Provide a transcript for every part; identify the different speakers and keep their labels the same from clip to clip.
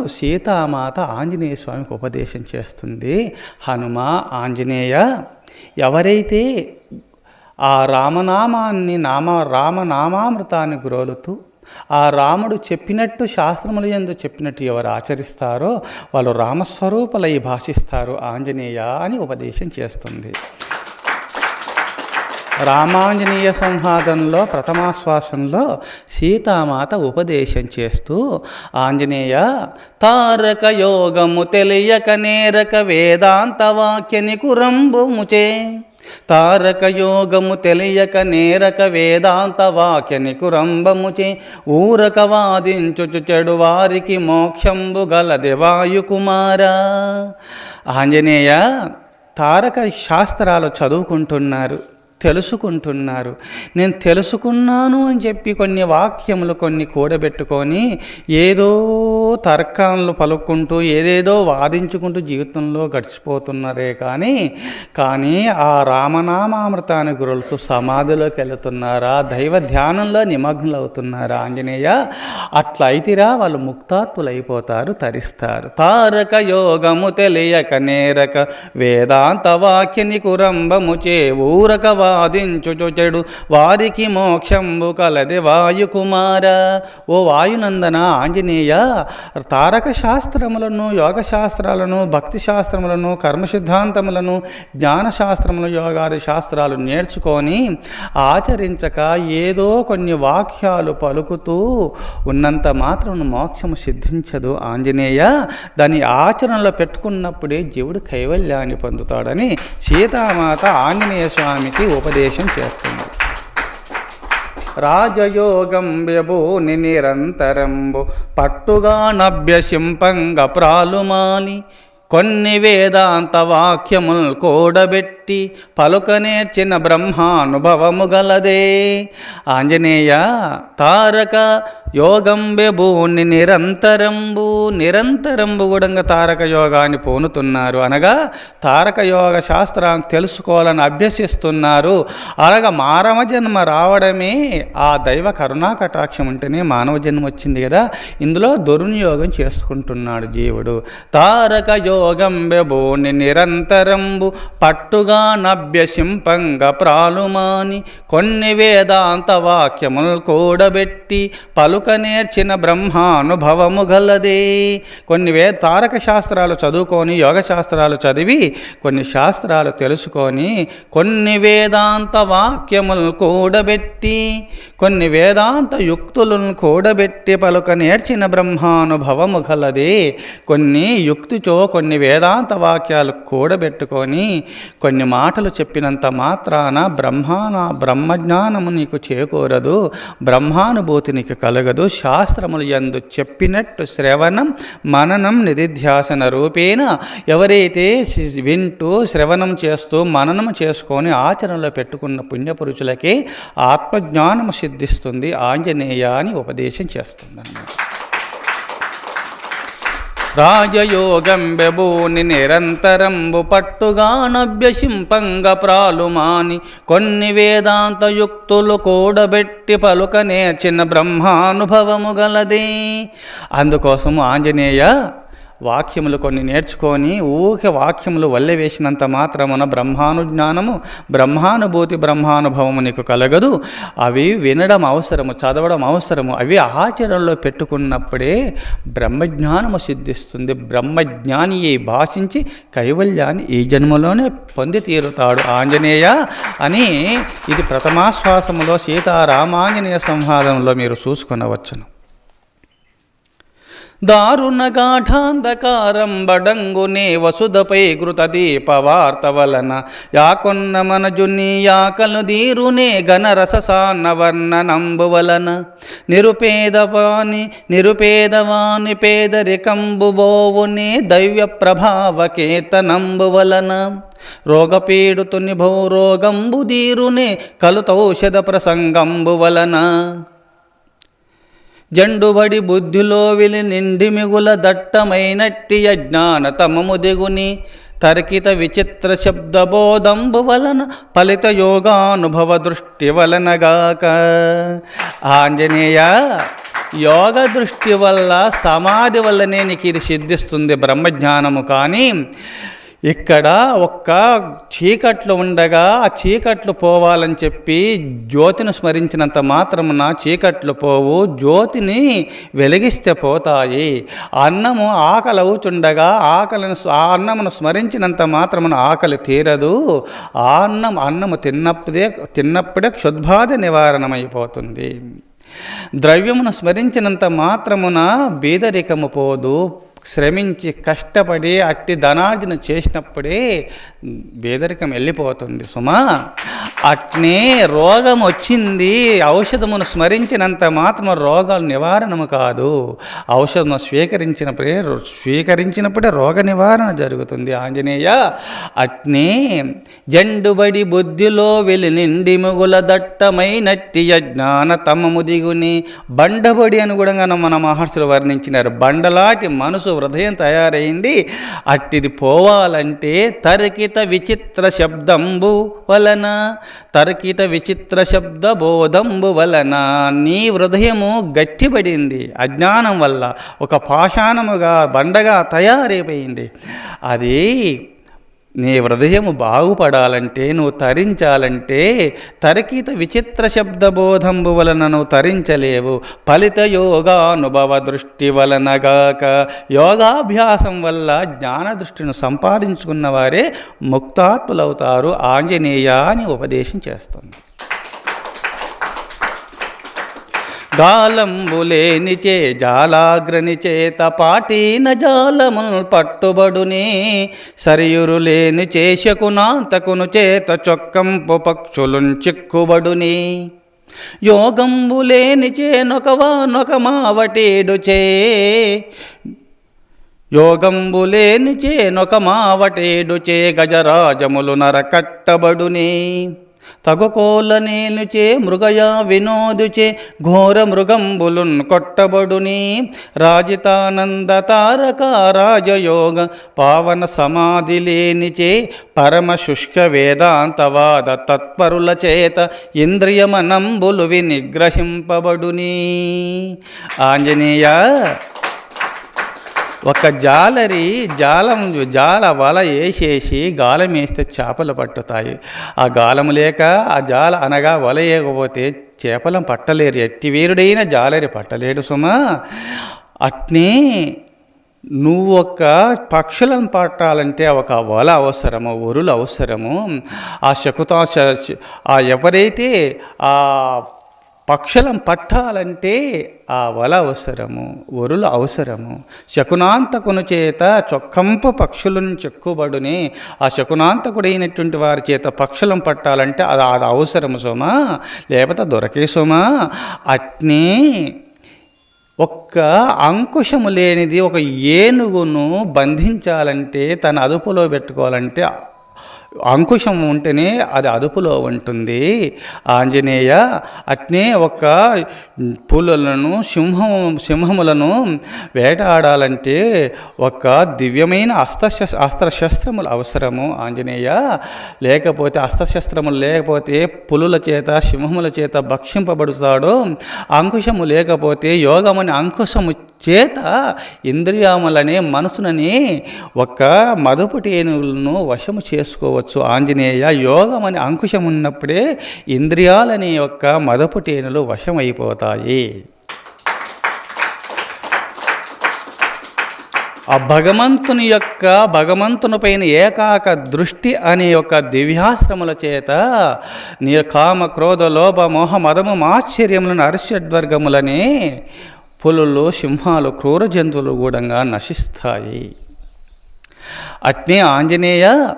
Speaker 1: నాడు సీతామాత ఆంజనేయ స్వామికి ఉపదేశం చేస్తుంది. హనుమ ఆంజనేయ ఎవరైతే ఆ రామనామాన్ని నామ రామనామామృతాన్ని గ్రోలుతూ ఆ రాముడు చెప్పినట్టు శాస్త్రముల ఎందు చెప్పినట్టు ఎవరు ఆచరిస్తారో వాళ్ళు రామస్వరూపులై భాషిస్తారు ఆంజనేయ అని ఉపదేశం చేస్తుంది. రామాంజనేయ సంహాదంలో ప్రథమాశ్వాసంలో సీతామాత ఉపదేశం చేస్తూ ఆంజనేయ తారక యోగము తెలియక నేరక వేదాంత వాక్యని కురంబుముచే తారక యోగము తెలియక నేరక వేదాంత వాక్యని కురంబముచే ఊరక వాదించుచు చెడు వారికి మోక్షంబు గలది వాయుకుమార. ఆంజనేయ తారక శాస్త్రాలు చదువుకుంటున్నారు. తెలుసుకుంటున్నారు. నేను తెలుసుకున్నాను అని చెప్పి కొన్ని వాక్యములు కొన్ని కూడబెట్టుకొని ఏదో తర్కాలను పలుకుంటూ ఏదేదో వాదించుకుంటూ జీవితంలో గడిచిపోతున్నారే కానీ కానీ ఆ రామనామామృతాన్ని గురులతో సమాధిలోకి వెళుతున్నారా? దైవ ధ్యానంలో నిమగ్నులు అవుతున్నారా ఆంజనేయ అట్లా అయితేరా వాళ్ళు ముక్తాత్తులైపోతారు తరిస్తారు. తారక యోగము తెలియక నేరక వేదాంత వాక్యని కురంబము చే ఊరక వాదించుచు చెడు. వారికి మోక్షంబు కలది వాయుకుమార. ఓ వాయునందన ఆంజనేయ తారక శాస్త్రములను యోగ శాస్త్రాలను భక్తి శాస్త్రములను కర్మ సిద్ధాంతములను జ్ఞాన శాస్త్రములు యోగాది శాస్త్రాలు నేర్చుకొని ఆచరించక ఏదో కొన్ని వాక్యాలు పలుకుతూ ఉన్నంత మాత్రం మోక్షము సిద్ధించదు ఆంజనేయ. దాని ఆచరణలో పెట్టుకున్నప్పుడే జీవుడు కైవల్యాన్ని పొందుతాడని సీతామాత ఆంజనేయ స్వామికి ఉపదేశం చేస్తుంది. రాజయోగం వ్యభూని నిరంతరంబు పట్టుగా నభ్యసింపంగ ప్రాలుమాని కొన్ని వేదాంత వాక్యముల్ కూడబెట్టి పలుక నేర్చిన బ్రహ్మానుభవము గలదే. ఆంజనేయ తారక యోగం బెబూని నిరంతరంబు నిరంతరంబు కూడా తారక యోగాన్ని పోనుతున్నారు. అనగా తారక యోగ శాస్త్రాన్ని తెలుసుకోవాలని అభ్యసిస్తున్నారు. అనగా మానవ జన్మ రావడమే ఆ దైవ కరుణా కటాక్షం ఉంటేనే మానవ జన్మ వచ్చింది కదా. ఇందులో దుర్వినియోగం చేసుకుంటున్నాడు జీవుడు. తారక యోగం బెబూని నిరంతరంబు పట్టుగా నభ్యసింపంగ ప్రాలుమాని కొన్ని వేదాంత వాక్యములు కూడబెట్టి పలుక నేర్చిన బ్రహ్మానుభవము గలదే. కొన్ని వే తారక శాస్త్రాలు చదువుకొని యోగ శాస్త్రాలు చదివి కొన్ని శాస్త్రాలు తెలుసుకొని కొన్ని వేదాంత వాక్యములు కూడబెట్టి కొన్ని వేదాంత యుక్తులను కూడబెట్టి పలుక నేర్చిన బ్రహ్మానుభవము గలదే. కొన్ని యుక్తితో కొన్ని వేదాంత వాక్యాలు కూడబెట్టుకొని కొన్ని మాటలు చెప్పినంత మాత్రాన బ్రహ్మాన బ్రహ్మజ్ఞానము నీకు చేకూరదు బ్రహ్మానుభూతి నీకు కలగదు. శాస్త్రములు ఎందు చెప్పినట్టు శ్రవణం మననం నిధిధ్యాసన రూపేణ ఎవరైతే వింటూ శ్రవణం చేస్తూ మననం చేసుకొని ఆచరణలో పెట్టుకున్న పుణ్యపురుషులకే ఆత్మజ్ఞానము సిద్ధిస్తుంది. ఆంజనేయ అని ఉపదేశం చేస్తుందన్నమాట. రాజయోగంబెబూని నిరంతరంబు పట్టుగానభ్యసింపంగ ప్రాలుమాని కొన్ని వేదాంతయుక్తులు కూడబెట్టి పలుక నేర్చిన బ్రహ్మానుభవము గలదే. అందుకోసము ఆంజనేయ వాక్యములు కొన్ని నేర్చుకొని ఊహ వాక్యములు వల్లె వేసినంత మాత్రమున బ్రహ్మానుజ్ఞానము బ్రహ్మానుభూతి బ్రహ్మానుభవము నీకు కలగదు. అవి వినడం అవసరము చదవడం అవసరము. అవి ఆచరణలో పెట్టుకున్నప్పుడే బ్రహ్మజ్ఞానము సిద్ధిస్తుంది. బ్రహ్మజ్ఞాని భాషించి కైవల్యాన్ని ఈ జన్మలోనే పొంది తీరుతాడు ఆంజనేయ అని ఇది ప్రథమాశ్వాసములో సీతారామాంజనేయ సంవాదంలో మీరు చూసుకొనవచ్చును. దారుణగాఢాంధకారం బడంగునే వసుధపై గృత దీపవార్త వలన యాకొన్న మనజుని యాకలు దీరునే ఘనరససాన్నవర్ణనంబు వలన నిరుపేదవాని నిరుపేదవాని పేదరికంబుబోవునే దైవ్య ప్రభావ కీర్తనంబు వలన రోగపీడుతుని భౌరోగంబు దీరునే కలుతౌషధ ప్రసంగంబు వలన జండుబడి బుద్ధిలో విలి నిండి మిగుల దట్టమైనట్టి అజ్ఞానతమము దిగుని తర్కిత విచిత్ర శబ్దబోధంబు వలన ఫలిత యోగానుభవ దృష్టి వలనగాక. ఆంజనేయ యోగ దృష్టి వల్ల సమాధి వల్లనే నీకు ఇది సిద్ధిస్తుంది బ్రహ్మజ్ఞానము కానీ ఇక్కడ ఒక్క చీకట్లు ఉండగా ఆ చీకట్లు పోవాలని చెప్పి జ్యోతిని స్మరించినంత మాత్రమున చీకట్లు పోవు జ్యోతిని వెలిగిస్తే పోతాయి. అన్నము ఆకలి అవుచుండగా ఆకలిని ఆ అన్నమును స్మరించినంత మాత్రమున ఆకలి తీరదు. ఆ అన్నం అన్నము తిన్నప్పుడే తిన్నప్పుడే క్షుద్బాధ నివారణమైపోతుంది. ద్రవ్యమును స్మరించినంత మాత్రమున బీదరికము పోదు. శ్రమించి కష్టపడి అట్టి ధనార్జన చేసినప్పుడే బేదరికం వెళ్ళిపోతుంది సుమా. అట్నే రోగం వచ్చింది ఔషధమును స్మరించినంత మాత్రం రోగాలు నివారణము కాదు. ఔషధము స్వీకరించినప్పుడే స్వీకరించినప్పుడే రోగ నివారణ జరుగుతుంది. ఆంజనేయ అట్నే జండుబడి బుద్ధిలో వెలి నిండి ముగుల దట్టమైనట్టి అజ్ఞాన తమము దిగుని బండబడి అని కూడా మన మహర్షులు వర్ణించినారు. బండలాటి మనసు హృదయం తయారైంది. అట్టిది పోవాలంటే తరికిత విచిత్ర శబ్దంబు వలన తర్కిత విచిత్ర శబ్ద బోధంబు వలన నీ హృదయము గట్టిపడింది. అజ్ఞానం వల్ల ఒక పాషాణముగా బండగా తయారైపోయింది. అది నీ హృదయము బాగుపడాలంటే నువ్వు తరించాలంటే తరికిత విచిత్ర శబ్దబోధంబు వలన నువ్వు తరించలేవు. ఫలిత యోగానుభవ దృష్టి వలనగాక యోగాభ్యాసం వల్ల జ్ఞాన దృష్టిని సంపాదించుకున్న వారే ముక్తాత్ములవుతారు. ఆంజనేయ అని ఉపదేశం చేస్తుంది. గాలంబులేనిచే జాలాగ్రనిచే తపాటీన జాలమును పట్టుబడుని సరియురులేని చేశకునాంతకును చేత చొక్కంపు పక్షులున్ చిక్కుబడుని. యోగంబులేనిచే నొకవా నొక మావటేడుచే యోగంబులేనిచే నొక మావటేడుచే గజరాజములు నరకట్టబడుని. తగుకోలనేనుచే మృగయా వినోదుచే ఘోర మృగంబులున్ కొట్టబడుని. రాజితానంద తారక రాజయోగ పావన సమాధి లేనిచే పరమ శుష్క వేదాంతవాద తత్పరుల చేత ఇంద్రియమనంబులు వినిగ్రహింపబడుని ఆంజనేయ ఒక జాలరి జాలం జాల వల వేసేసి గాలం వేస్తే చేపలు పట్టుతాయి. ఆ గాలం లేక ఆ జాల అనగా వల వేయకపోతే చేపలం పట్టలేరు. ఎట్టి వీరుడైన జాలరి పట్టలేడు సుమా. అట్నే నువ్వు ఒక పక్షులను పట్టాలంటే ఒక వల అవసరము ఒరులు అవసరము. ఆ శకుతా ఆ ఎవరైతే ఆ పక్షులను పట్టాలంటే ఆ వల అవసరము వరులు అవసరము. శకునాంతకుని చేత చొక్కంపు పక్షులను చెక్కుబడుని ఆ శకునాంతకుడైనటువంటి వారి చేత పక్షులను పట్టాలంటే అది అది అవసరము సోమా లేకపోతే దొరకే సోమా. అట్నే ఒక్క అంకుశము లేనిది ఒక ఏనుగును బంధించాలంటే తన అదుపులో పెట్టుకోవాలంటే అంకుశం ఉంటేనే అది అదుపులో ఉంటుంది. ఆంజనేయ అట్నే ఒక పులులను సింహం సింహములను వేటాడాలంటే ఒక దివ్యమైన అస్త్ర అస్త్రశస్త్రములు అవసరము ఆంజనేయ. లేకపోతే అస్త్రశస్త్రములు లేకపోతే పులుల చేత సింహముల చేత భక్షింపబడుతాడు అంకుశము లేకపోతే యోగమని అంకుశము చేత ఇంద్రియాములనే మనసునని ఒక మదుపుటేనులను వశము చేసుకోవచ్చు. ఆంజనేయ యోగం అని అంకుశం ఉన్నప్పుడే ఇంద్రియాలనే యొక్క మదపుటేనులు వశమైపోతాయి. ఆ భగవంతుని యొక్క భగవంతుని పైన ఏకాక దృష్టి అనే యొక్క దివ్యాశ్రముల చేత నీ కామ క్రోధ లోభ మోహ మదము ఆశ్చర్యములను అరిషడ్వర్గములని పులులు సింహాలు క్రూర జంతువులు కూడా నశిస్తాయి. అట్నే ఆంజనేయ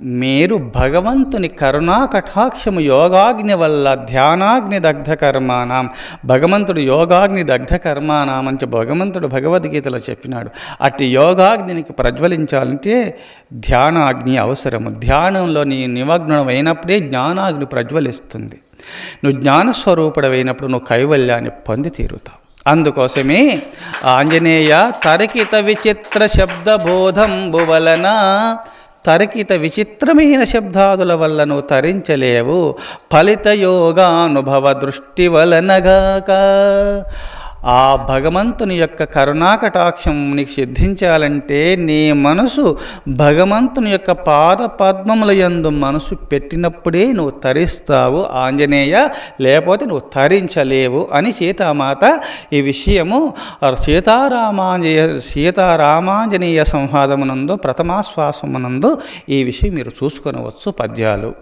Speaker 1: మీరు భగవంతుని కరుణా కటాక్షము యోగాగ్ని వల్ల ధ్యానాగ్ని దగ్ధ కర్మానాం భగవంతుడు యోగాగ్ని దగ్ధ కర్మానాం అని భగవంతుడు భగవద్గీతలో చెప్పినాడు. అట్టి యోగాగ్నికి ప్రజ్వలించాలంటే ధ్యానాగ్ని అవసరము. ధ్యానంలో నీ నిమగ్నం అయినప్పుడే జ్ఞానాగ్ని ప్రజ్వలిస్తుంది. నువ్వు జ్ఞానస్వరూపుడమైనప్పుడు నువ్వు కైవల్యాన్ని పొంది తీరుతావు. అందుకోసమే ఆంజనేయ తరికిత విచిత్ర శబ్దబోధంబు వలన తరకిత విచిత్రమైన శబ్దాదుల వల్లను తరించలేవు. ఫలిత యోగానుభవ దృష్టి వలనగాక ఆ భగవంతుని యొక్క కరుణాకటాక్షం నీకు సిద్ధించాలంటే నీ మనసు భగవంతుని యొక్క పాద పద్మముల యందు మనసు పెట్టినప్పుడే నువ్వు తరిస్తావు ఆంజనేయ లేకపోతే నువ్వు తరించలేవు అని సీతామాత ఈ విషయము సీతారామాంజయ సీతారామాంజనేయ సంవాదమునందు ప్రథమాశ్వాసమునందు ఈ విషయం మీరు చూసుకొనవచ్చు పద్యాలు.